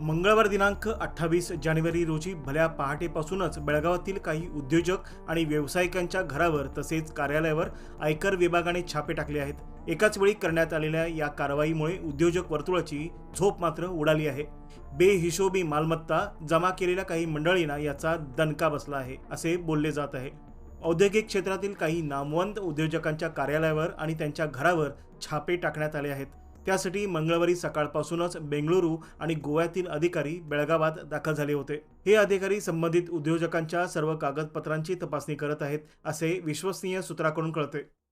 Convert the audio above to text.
मंगळवार दिनांक अठ्ठावीस जानेवारी रोजी भल्या पहाटेपासूनच बेळगावातील काही उद्योजक आणि व्यावसायिकांच्या घरावर तसेच कार्यालयावर आयकर विभागाने छापे टाकले आहेत. एकाच वेळी करण्यात आलेल्या या कारवाईमुळे उद्योजक वर्तुळाची झोप मात्र उडाली आहे. बेहिशोबी मालमत्ता जमा केलेल्या काही मंडळींना याचा दणका बसला आहे असे बोलले जात आहे. औद्योगिक क्षेत्रातील काही नामवंत उद्योजकांच्या कार्यालयावर आणि त्यांच्या घरावर छापे टाकण्यात आले आहेत. त्यासाठी मंगळवारी सकाळपासूनच बेंगळुरू आणि गोव्यातील अधिकारी बेळगावात दाखल झाले होते. हे अधिकारी संबंधित उद्योजकांच्या सर्व कागदपत्रांची तपासणी करत आहेत असे विश्वसनीय सूत्राकडून कळते.